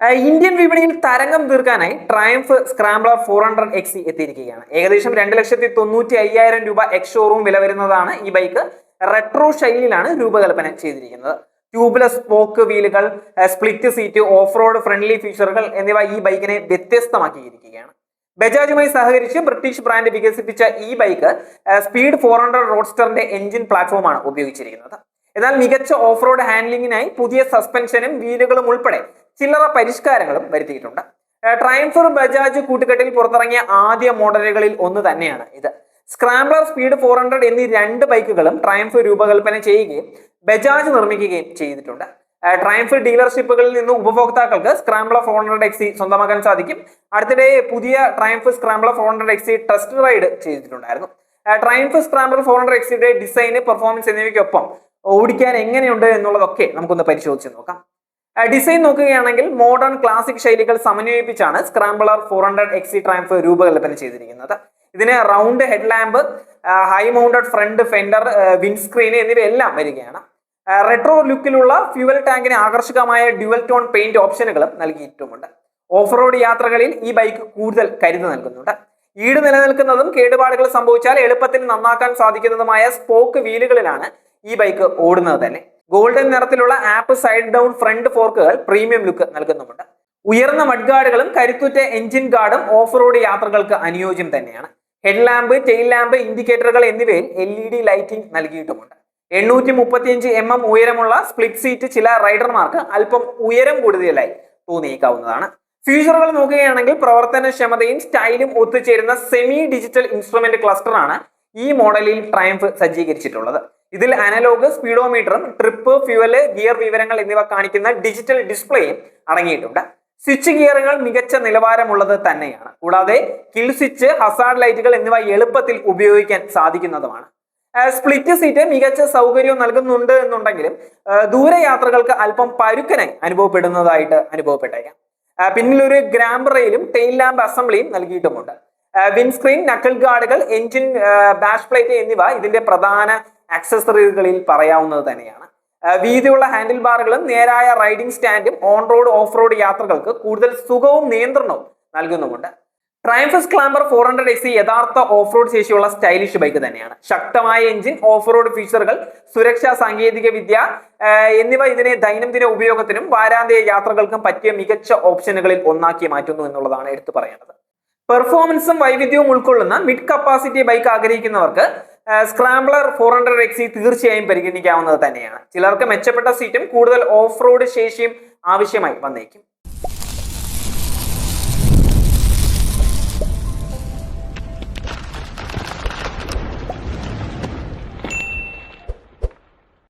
Indian വിപണിയിൽ തരംഗം തീർക്കാനായി Triumph Scrambler four hundred XC എത്തിയിരിക്കുകയാണ്. ഏകദേശം രണ്ട് ലക്ഷത്തി തൊണ്ണൂറ്റി അയ്യായിരം രൂപ എക്സ് ഷോറൂം വില വരുന്നതാണ് ഈ ബൈക്ക്. റെട്രോ ശൈലിയിലാണ് രൂപകൽപ്പന ചെയ്തിരിക്കുന്നത്. Tubeless spoke വീലുകൾ split seat off road friendly ഫീച്ചറുകൾ എന്നിവ ഈ ബൈക്കിനെ വ്യത്യസ്തമാക്കിയിരിക്കുകയാണ്. ബജാജുമായി സഹകരിച്ച് ബ്രിട്ടീഷ് ബ്രാൻഡ് വികസിപ്പിച്ച ഈ ബൈക്ക് സ്പീഡ് ഫോർ ഹൺഡ്രഡ് റോഡ്സ്റ്ററിന്റെ എഞ്ചിൻ പ്ലാറ്റ്ഫോമാണ് ഉപയോഗിച്ചിരിക്കുന്നത്. എന്നാൽ മികച്ച ഓഫ് റോഡ് ഹാൻഡ്ലിങ്ങിനായി പുതിയ സസ്പെൻഷനും വീലുകളും ഉൾപ്പെടെ ചില്ലറ പരിഷ്കാരങ്ങളും വരുത്തിയിട്ടുണ്ട്. ട്രയംഫർ ബജാജ് കൂട്ടുകെട്ടിൽ പുറത്തിറങ്ങിയ ആദ്യ മോഡലുകളിൽ ഒന്ന് തന്നെയാണ് ഇത്. സ്ക്രാംബ്ലർ സ്പീഡ് ഫോർ ഹൺഡ്രഡ് എന്നീ രണ്ട് ബൈക്കുകളും ട്രയംഫ് രൂപകൽപ്പന ചെയ്യുകയും ബജാജ് നിർമ്മിക്കുകയും ചെയ്തിട്ടുണ്ട്. ട്രയംഫ് ഡീലർഷിപ്പുകളിൽ നിന്ന് ഉപഭോക്താക്കൾക്ക് സ്ക്രാംബ്ലർ ഫോർ ഹൺഡ്രഡ് എക്സി സ്വന്തമാക്കാൻ സാധിക്കും. അടുത്തിടെ പുതിയ Triumph Scrambler four hundred XC test ride ചെയ്തിട്ടുണ്ടായിരുന്നു. ട്രയംഫ് സ്ക്രാംബ്ലർ ഫോർ ഹൺഡ്രഡ് എക്സിയുടെ ഡിസൈന് പെർഫോമൻസ് എന്നിവയ്ക്കൊപ്പം ഓടിക്കാൻ എങ്ങനെയുണ്ട് എന്നുള്ളതൊക്കെ നമുക്കൊന്ന് പരിശോധിച്ച് നോക്കാം. ഡിസൈൻ നോക്കുകയാണെങ്കിൽ മോഡേൺ ക്ലാസിക് ശൈലികൾ സമന്വയിപ്പിച്ചാണ് Scrambler four hundred XC Triumph രൂപകൽപ്പന ചെയ്തിരിക്കുന്നത്. ഇതിന് round head lamp high mounted front fender windscreen എന്നിവയെല്ലാം വരികയാണ്. റെട്രോ ലുക്കിലുള്ള ഫ്യൂവൽ ടാങ്കിന് ആകർഷകമായ ഡ്യുവൽ ടോൺ പെയിന്റ് ഓപ്ഷനുകളും നൽകിയിട്ടുമുണ്ട്. ഓഫ് റോഡ് യാത്രകളിൽ ഈ ബൈക്ക് കൂടുതൽ കരുതി നൽകുന്നുണ്ട്. ഈട് നിലനിൽക്കുന്നതും കേടുപാടുകൾ സംഭവിച്ചാൽ എളുപ്പത്തിൽ നന്നാക്കാൻ സാധിക്കുന്നതുമായ സ്പോക്ക് വീലുകളിലാണ് ഈ ബൈക്ക് ഓടുന്നത് തന്നെ. ഗോൾഡൻ നിറത്തിലുള്ള ആപ്പ് സൈഡ് ഡൗൺ ഫ്രണ്ട് ഫോർക്കുകൾ പ്രീമിയം ലുക്ക് നൽകുന്നുമുണ്ട്. ഉയർന്ന മഡ്ഗാർഡുകളും കരുത്തുറ്റ എഞ്ചിൻ ഗാർഡും ഓഫ് റോഡ് യാത്രകൾക്ക് അനുയോജ്യം തന്നെയാണ്. ഹെഡ് ലാമ്പ് ടെയിൽ ലാമ്പ് ഇൻഡിക്കേറ്ററുകൾ എന്നിവയിൽ എൽ ഇ ഡി ലൈറ്റിംഗ് നൽകിയിട്ടുമുണ്ട്. എണ്ണൂറ്റി മുപ്പത്തിയഞ്ച് എം എം ഉയരമുള്ള സ്പ്ലിറ്റ് സീറ്റ് ചില റൈഡർമാർക്ക് അല്പം ഉയരം കൂടുതലായി തോന്നിയേക്കാവുന്നതാണ്. ഫീച്ചറുകൾ നോക്കുകയാണെങ്കിൽ പ്രവർത്തനക്ഷമതയും സ്റ്റൈലും ഒത്തുചേരുന്ന സെമി ഡിജിറ്റൽ ഇൻസ്ട്രുമെന്റ് ക്ലസ്റ്ററാണ് ഈ മോഡലിൽ ട്രയംഫ് സജ്ജീകരിച്ചിട്ടുള്ളത്. ഇതിൽ അനലോഗ് സ്പീഡോമീറ്ററും ട്രിപ്പ് ഫ്യൂവൽ ഗിയർ വിവരങ്ങൾ എന്നിവ കാണിക്കുന്ന ഡിജിറ്റൽ ഡിസ്പ്ലേയും അടങ്ങിയിട്ടുണ്ട്. സ്വിച്ച് ഗിയറുകൾ മികച്ച നിലവാരമുള്ളത് തന്നെയാണ്. കൂടാതെ കിൽ സ്വിച്ച് ഹസാർഡ് ലൈറ്റുകൾ എന്നിവ എളുപ്പത്തിൽ ഉപയോഗിക്കാൻ സാധിക്കുന്നതുമാണ്. സ്പ്ലിറ്റ് സീറ്റ് മികച്ച സൗകര്യവും നൽകുന്നുണ്ട് എന്നുണ്ടെങ്കിലും ദൂരയാത്രകൾക്ക് അല്പം പരുക്കനായി അനുഭവപ്പെടുന്നതായിട്ട് അനുഭവപ്പെട്ടേക്കാം. പിന്നിലൊരു ഗ്രാമ്പ് റെയിലും ടെയിൽ ലാമ്പ് അസംബ്ലിയും നൽകിയിട്ടുമുണ്ട്. വിൻസ്ക്രീൻ നക്കിൾ ഗാർഡുകൾ എഞ്ചിൻ ബാഷ് പ്ലേറ്റ് എന്നിവ ഇതിന്റെ പ്രധാന ആക്സസറികളിൽ പറയാവുന്നത് തന്നെയാണ്. വീതിയുള്ള ഹാൻഡിൽ ബാറുകളും നേരായ റൈഡിംഗ് സ്റ്റാൻഡും ഓൺ റോഡ് ഓഫ് റോഡ് യാത്രകൾക്ക് കൂടുതൽ സുഖവും നിയന്ത്രണവും നൽകുന്നുമുണ്ട്. Triumph's Scrambler four hundred XC യഥാർത്ഥ ഓഫ് റോഡ് ശേഷിയുള്ള സ്റ്റൈലിഷ് ബൈക്ക് തന്നെയാണ്. ശക്തമായ എഞ്ചിൻ ഓഫ് റോഡ് ഫീച്ചറുകൾ സുരക്ഷാ സാങ്കേതിക വിദ്യ എന്നിവ ഇതിനെ ദൈനംദിന ഉപയോഗത്തിനും വാരാന്ത്യ യാത്രകൾക്കും പറ്റിയ മികച്ച ഓപ്ഷനുകളിൽ ഒന്നാക്കി മാറ്റുന്നു എന്നുള്ളതാണ് എടുത്തു പറയേണ്ടത്. പെർഫോമൻസും വൈവിധ്യവും ഉൾക്കൊള്ളുന്ന മിഡ് കപ്പാസിറ്റി ബൈക്ക് ആഗ്രഹിക്കുന്നവർക്ക് സ്ക്രാംബ്ലർ ഫോർ ഹൺഡ്രഡ് എക്സി തീർച്ചയായും പരിഗണിക്കാവുന്നത് തന്നെയാണ്. ചിലർക്ക് മെച്ചപ്പെട്ട സീറ്റും കൂടുതൽ ഓഫ് റോഡ് ശേഷിയും ആവശ്യമായി വന്നേക്കും.